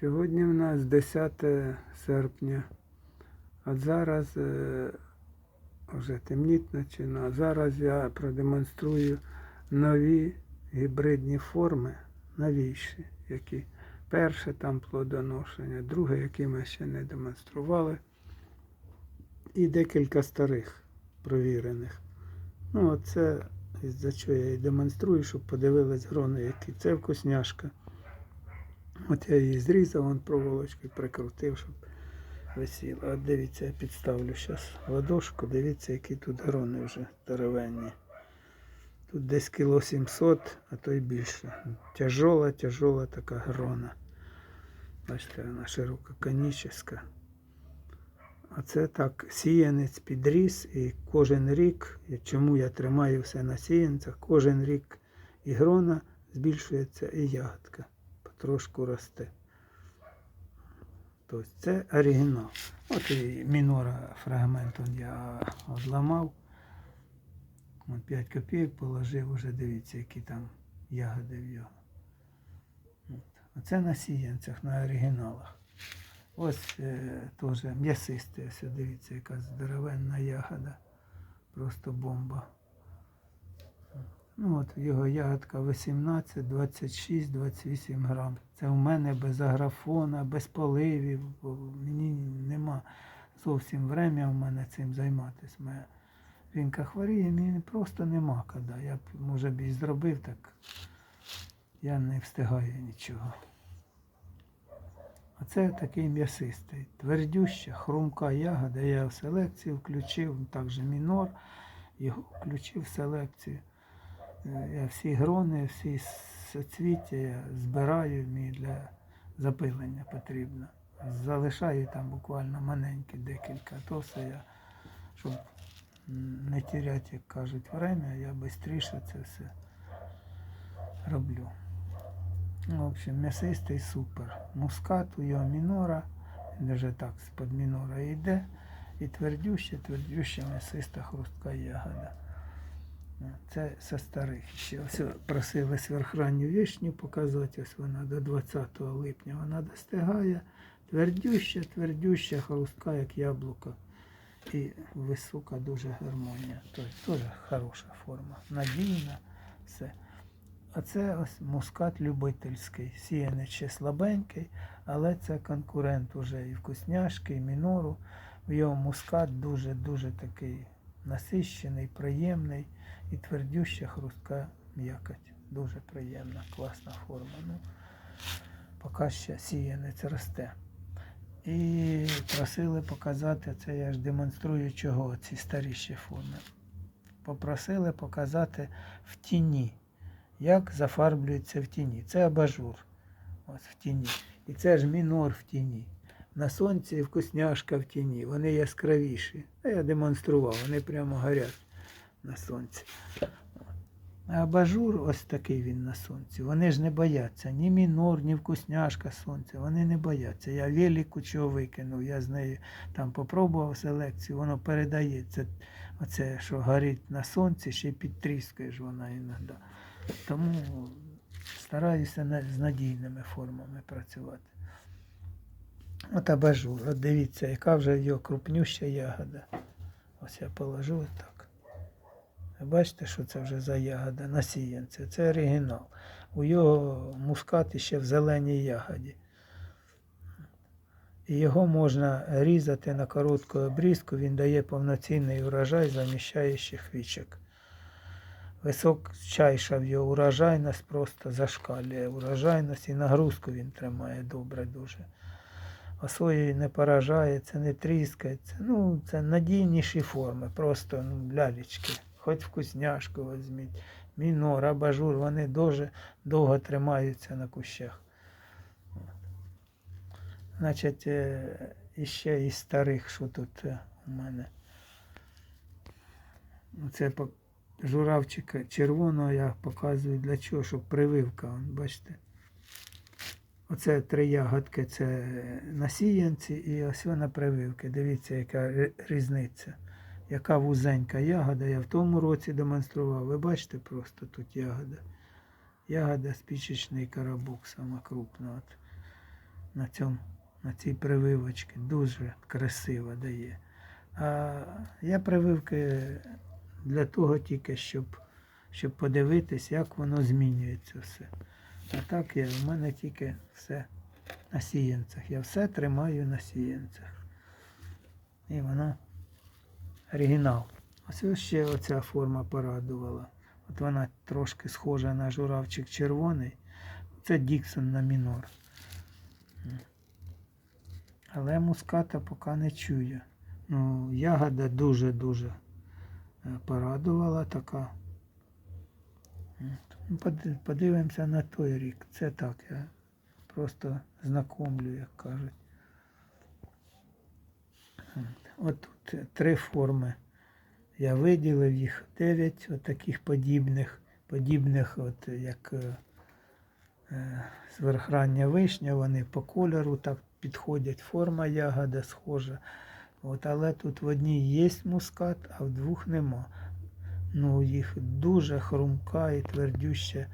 Сьогодні в нас 10 серпня. От зараз е, вже темніть починає. Зараз я продемонструю нові гібридні форми, новіші, які перше там плодоношення, друге, які ми ще не демонстрували. І декілька старих провірених. Ну, оце із-за чого я і демонструю, щоб подивились грони, які. Це вкусняшка. От я її зрізав, вон проволочкою прикрутив, щоб висіла. От дивіться, я підставлю зараз ладошку, дивіться, які тут грони вже здоровенні. Тут десь кіло 700, а то й більше. Тяжола, тяжола така грона. Бачите, вона ширококоніческа. А це так, сіянець підріс і кожен рік, чому я тримаю все на сіянцях, кожен рік і грона збільшується, і ягодка потрошку росте. Тобто це оригінал. От і мінора фрагмент я одламав. От 5 копійок положив, уже дивіться, які там ягоди в його. Оце на сіянцях, на оригіналах. Ось е, теж м'ясисте, дивіться, яка здоровенна ягода. Просто бомба. Ну от його ягодка 18, 26, 28 грам. Це у мене без аграфона, без поливів. бо Мені нема зовсім врем'я в мене цим займатися. Моя жінка хворіє, мені просто нема коли. Я б, може б і зробив, так я не встигаю нічого. Оце такий м'ясистий. Твердюща, хрумка ягода. Я в селекцію включив, також мінор, його включив в селекцію. Я всі грони, всі соцвіття я збираю, мені для запилення потрібно. Залишаю там буквально маленькі декілька, то все я, щоб не теряти, як кажуть, время, я швидше це все роблю. Ну, В общем, м'ясистий супер. Мускат у його мінора, він вже так з-під мінора йде. І твердюща, твердюща м'ясиста хрустка ягода. Це со старих ще. Ось просили сверхранню вишню показати, ось вона до 20 липня вона достигає. Твердюща, твердюща, хрустка, як яблуко. І висока дуже гармонія. Тобто теж хороша форма. Надійна, все. А це ось мускат любительський. Сіяний ще слабенький, але це конкурент уже і вкусняшки, і мінору. В його мускат дуже-дуже такий насищений, приємний і твердюща хрустка м'якоть. Дуже приємна, класна форма. Ну, поки ще сіянець росте. І просили показати, це я ж демонструю чого, ці старіші форми. Попросили показати в тіні, як зафарблюється в тіні. Це абажур. Ось в тіні. І це ж мінор в тіні. На сонці вкусняшка в тіні. Вони яскравіші. Я демонстрував, вони прямо горять на сонці. Абажур ось такий він на сонці. Вони ж не бояться ні мінор, ні вкусняшка сонця. Вони не бояться. Я велику чого викинув, я з нею там попробував селекцію, воно передається. Оце, що горить на сонці, ще підтріскає ж вона іноді. Тому стараюся з надійними формами працювати. От абажур. От дивіться, яка вже його крупнюща ягода. Ось я положу отак. Бачите, що це вже за ягода на сіянці. Це оригінал. У його мускат ще в зеленій ягоді. І його можна різати на коротку обрізку, він дає повноцінний урожай, заміщаючи хвічок. Височайша в його урожайність просто зашкалює урожайність і нагрузку він тримає добре дуже. Осою не поражається, не тріскається. Ну, це надійніші форми, просто ну, лялечки. Хоч вкусняшку візьміть, мінор, абажур, вони дуже довго тримаються на кущах. Значить, е, іще із старих, що тут е, у мене. Це журавчика червоного я показую для чого, щоб прививка, бачите. Оце три ягодки, це на сіянці і ось на прививки. Дивіться, яка різниця. Яка вузенька ягода. Я в тому році демонстрував. Ви бачите просто тут ягода. Ягода спічечний коробок, сама крупна. От. на, цьому, на цій прививочці. Дуже красиво дає. А я прививки для того тільки, щоб, щоб подивитись, як воно змінюється все. А так я, в мене тільки все на сіянцях. Я все тримаю на сіянцях. І воно оригінал. Ось ось ще оця форма порадувала. От вона трошки схожа на журавчик червоний. Це Діксон на мінор. Але муската поки не чую. Ну, ягода дуже-дуже е, порадувала така. Ну, Подивимося на той рік. Це так, я просто знакомлю, як кажуть. От тут три форми. Я виділив їх дев'ять от таких подібних, подібних, от як е, е, сверхрання вишня, вони по кольору так підходять. Форма ягода схожа. От, але тут в одній є мускат, а в двох нема. Ну, їх дуже хрумка і твердюща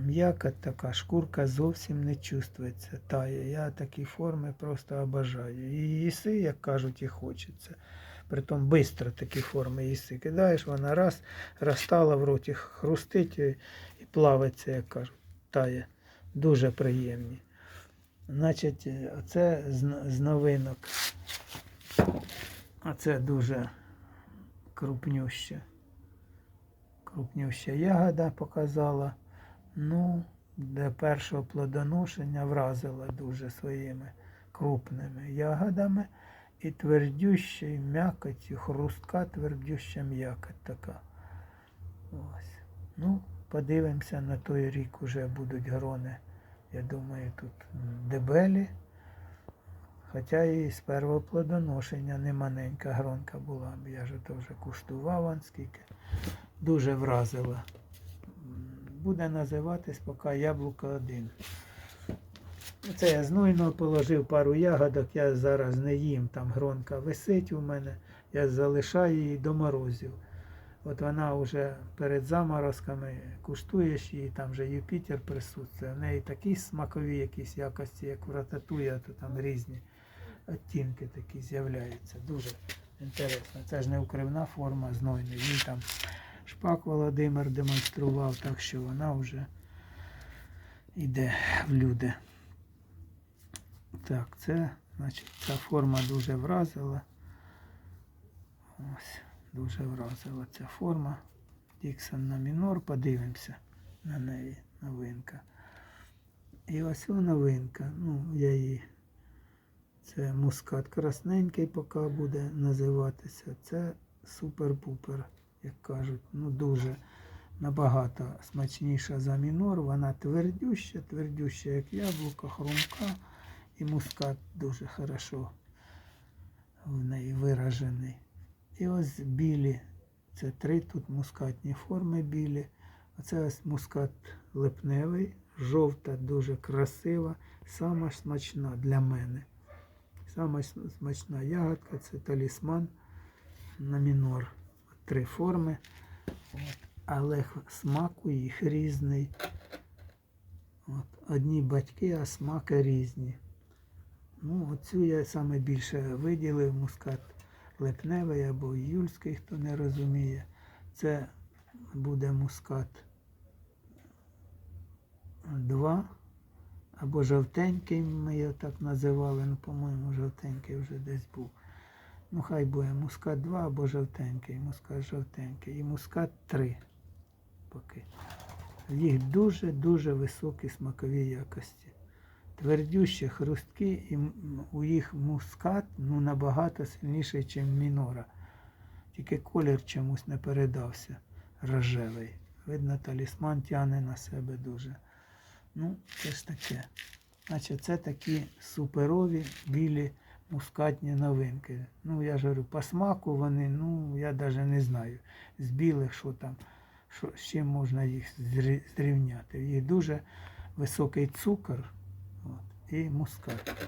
м'яка така, шкурка зовсім не чувствується. Тає. Я такі форми просто обожаю. І їси, як кажуть, і хочеться. Притом швидко такі форми їси. Кидаєш, вона раз, розтала в роті, хрустить і, плавиться, як кажуть, тає. Дуже приємні. Значить, е, н- з новинок. Оце дуже крупнюща. Крупнюща ягода показала. Ну, для першого плодоношення вразила дуже своїми крупними ягодами і твердюща і м'якоть, і хрустка твердюща м'якоть така. Ось. Ну, подивимося, на той рік вже будуть грони. Я думаю, тут дебелі. Хоча і з першого плодоношення не маленька гронка була. Я ж то вже куштував скільки. Дуже вразила. Буде називатись поки яблуко один. Це я знойно положив пару ягодок, я зараз не їм, там гронка висить у мене, я залишаю її до морозів. От вона вже перед заморозками куштуєш її, там вже Юпітер присутствує. В неї такі смакові якісь якості, як в рататуя, то там різні оттінки такі з'являються. Дуже інтересно. Це ж не укривна форма знойної. Він там шпак Володимир демонстрував, так що вона вже йде в люди. Так, це, значить, ця форма дуже вразила. Ось, дуже вразила ця форма. Діксон на мінор, подивимося на неї новинка. І ось новинка. Ну, я її. Це мускат красненький, поки буде називатися. Це супер-пупер, як кажуть. Ну, дуже набагато смачніша за мінор. Вона твердюща, твердюща, як яблуко, хрумка. І мускат дуже хорошо в неї виражений. І ось білі. Це три тут мускатні форми білі. Оце ось мускат липневий, жовта, дуже красива, сама смачна для мене. Сама смачна ягодка це талісман на мінор. Три форми. Але х- смак у їх різний. От. Одні батьки, а смаки різні. Ну, оцю я саме більше виділив мускат липневий або іюльський, хто не розуміє. Це буде мускат 2 або жовтенький, ми його так називали, ну, по-моєму, жовтенький вже десь був. Ну, хай буде мускат 2 або жовтенький, мускат жовтенький. І мускат 3 поки. Їх дуже-дуже високі смакові якості. Твердющі, хрусткі, і у їх мускат ну, набагато сильніший, ніж мінора. Тільки колір чомусь не передався рожевий. Видно, талісман тягне на себе дуже. Ну, це ж таке. Значить, це такі суперові білі мускатні новинки. Ну, я ж говорю, по смаку вони, ну, я навіть не знаю. З білих, що там, що, з чим можна їх зрівняти. Їх дуже високий цукор от, і мускат.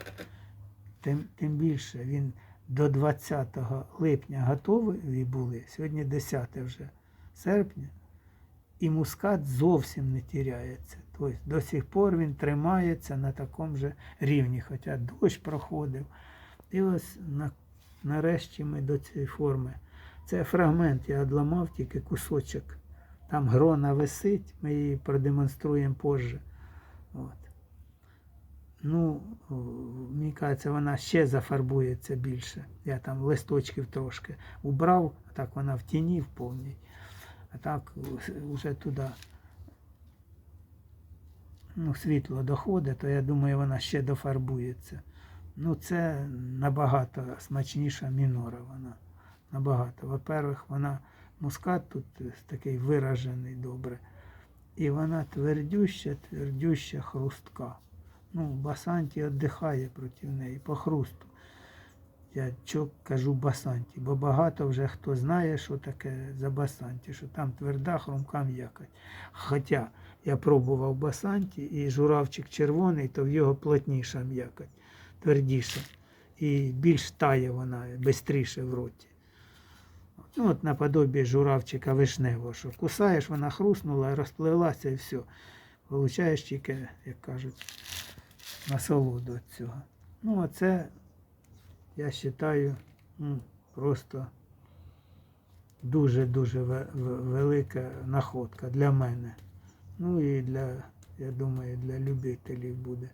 Тим, тим більше він до 20 липня готові були, сьогодні 10 вже серпня. і мускат зовсім не тіряється. Тобто до сих пор він тримається на такому же рівні, хоча дощ проходив. І ось на, нарешті ми до цієї форми. Це фрагмент, я одламав тільки кусочок. Там грона висить, ми її продемонструємо позже. От. Ну, мені кажеться, вона ще зафарбується більше. Я там листочків трошки убрав, так вона в тіні в повній. А так вже туди ну, світло доходить, то я думаю, вона ще дофарбується. Ну, це набагато смачніша мінора вона. Набагато. Во-первых, вона мускат тут е, такий виражений добре. І вона твердюща, твердюща хрустка. Ну, басанті віддихає проти неї по хрусту. Я чо кажу басанті, бо багато вже хто знає, що таке за басанті, що там тверда хрумка м'якоть. Хоча я пробував басанті і журавчик червоний, то в його плотніша м'якоть, твердіша. І більш тає вона, швидше в роті. Ну, от наподобі журавчика вишневого, що кусаєш, вона хрустнула, розпливлася і все. Получаєш тільки, як кажуть, насолоду від цього. Ну, а це, я вважаю, ну, просто дуже-дуже ве- ве- велика находка для мене. Ну і для, я думаю, для любителів буде.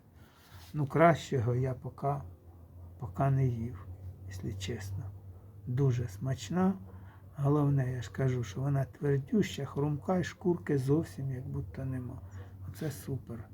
Ну, кращого я поки, поки не їв, якщо чесно. Дуже смачна. Головне, я ж кажу, що вона твердюща, хрумка і шкурки зовсім як будто нема. Оце супер.